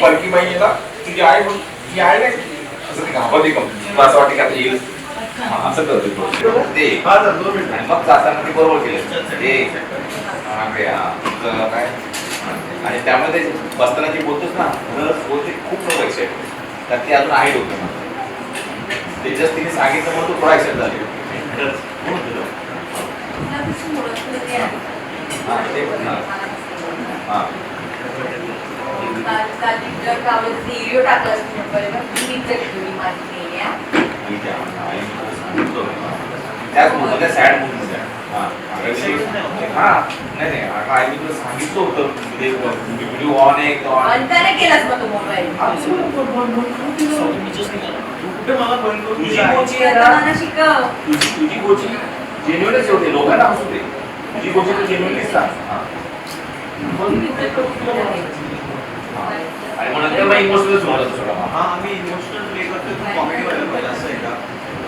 परकी तुझी आई आई नाही असं ते घाबरते तुला असं की आता येईल असं करतो ते आणि मग जाताना ते बरोबर केलं ते काय आणि त्यामध्ये बसताना जे बोलतोस ना नर्स बोलते खूप लोक एक्साइट तर ते अजून आहे डोकं ते जस्ट तिने सांगितलं म्हणून तू थोडा एक्साइट झाली ते पण. व्हिडिओ टाकला माझी ठीक आहे. आई सांगतो. त्याच मोठ्या सॅड मूडमध्ये हा हा नाही नाही आता आई मी तुला सांगितलं होतं म्हणजे व्हिडिओ ऑन आहे. अंताने केलास मग तो मोबाईल कुठे मला बंद करून तुझी दिलं? कोची आहे ना? मला शिकव. तुझी तुझी कोची जेन्युअनच होते लोकांना हसू दे. तुझी कोची तर जेन्युअनलीच सांग. हा. हा. आणि मग नंतर मग इमोशनलच होणार सगळं हा आम्ही इमोशनल प्ले करतो तू कॉमेडी व्हायला पाहिजे असं आहे का?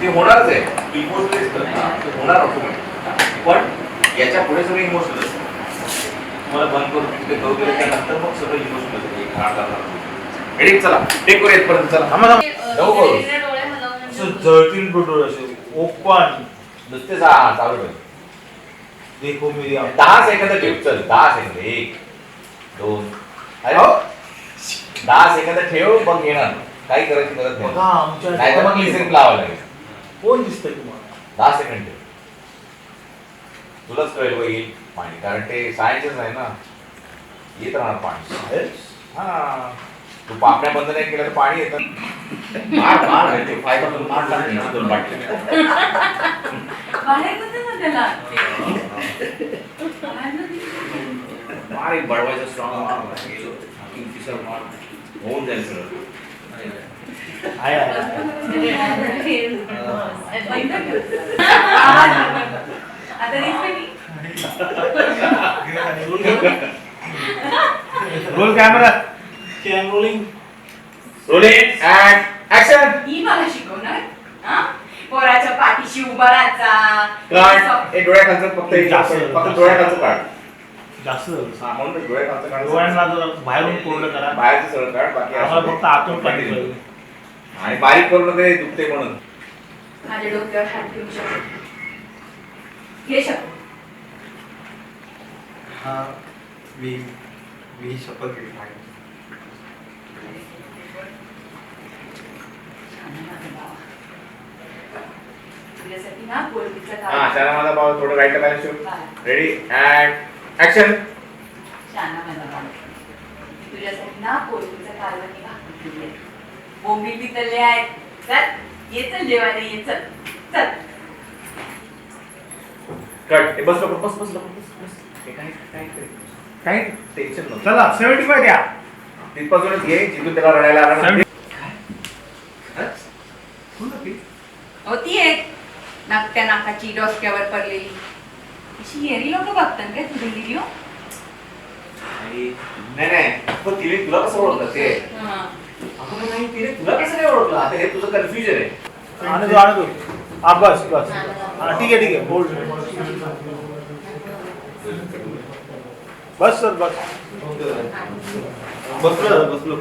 ते होणारच आहे. इमोशनलीच तर होणार ऑटोमॅटिक पण याच्यापुढे सगळं इमोशनल असतं तुम्हाला बंद करून तिथे करू दिलं त्यानंतर मग सगळं इमोशनल रेडी चला. टेक करू येतपर्यंत चला. थांबा, थांबा. जाऊ करू. असं जळतील डोडोळ असे ओपन नुसते जा चालू ठेव. देखो मेरी आंख. दहा सेकंद ठेव चल दहा सेकंद एक दोन. अरे हो. दहा सेकंद ठेव मग येणार. काही करायची गरज बघा नाही आमच्या नाही तर मग लिसिंग लावावं लागेल. कोण दिसतंय तुम्हाला? दहा सेकंड ठेव. तुलाच कळेल येईल पाणी. कारण ते सायन्सच आहे ना. येत राहणार पाणी. हा. तू पापण्या बंद नाही केलं तर पाणी येतं. मार मार आहे ते फायबर मार टाकले ना दोन बाटल्या बाहेर होतं ना. त्याला बाहेर नव्हती. मार एक बळवायचा स्ट्रॉंग मार गेलो किंगफिशर मार होऊन जाईल सगळं. आहे. आता roll camera cam rolling rolling and action ही मला शिकवणार हा? पोराच्या पाठीशी उभा राहायचा. काढ हे डोळ्याखालचं फक्त एक जास्त. फक्त डोळ्याखालचं काढ जास्त. झालं. हा म्हणून ते डोळ्याखालचं काढ डोळ्यांना जरा बाहेरून पूर्ण करा. बाहेरचं सगळं काढ बाकी आम्हाला असं फक्त आतून ते पाणी. पाहिजे. आणि बारीक करून ते दुखते म्हणून. माझ्या डोक्यावर हात ठेवू शकतो. घे शकतो हा मी मी ही शपथ घेतली. आहे ना? पोळीचा हा त्याला माझा भाव थोडं राईट बॅलन्स ठेव रेडी अँड ऍक्शन शाना बाळ. तुझ्यासाठी ना पोळीचा कालवणी भाकरी केली आहे. बोंबील पितळले आहेत चल ये चल जेवायला ये चल. चल. कट हे बस लवकर बस बस लवकर बस बस. हे काय काय काय? टेन्शन नको. चला सेव्हन्टी फाय द्या. तिथपासूनच घे जिथून त्याला रडायला आला ना. खरंच? होती? एक नाकट्या नाकाची डोसक्यावर पडलेली. अशी येरी लोक बघतात काय तुझे व्हिडिओ नाही नाही. पण तिने तुला कसं ओळखलं ते? अगं नाही तिने तुला कसं नाही ओळखलं? आता हे तुझं कन्फ्युजन आहे. हा बस बस. हा ठीक आहे ठीक आहे. होल्ड बस सर बस. बसलो बसलो.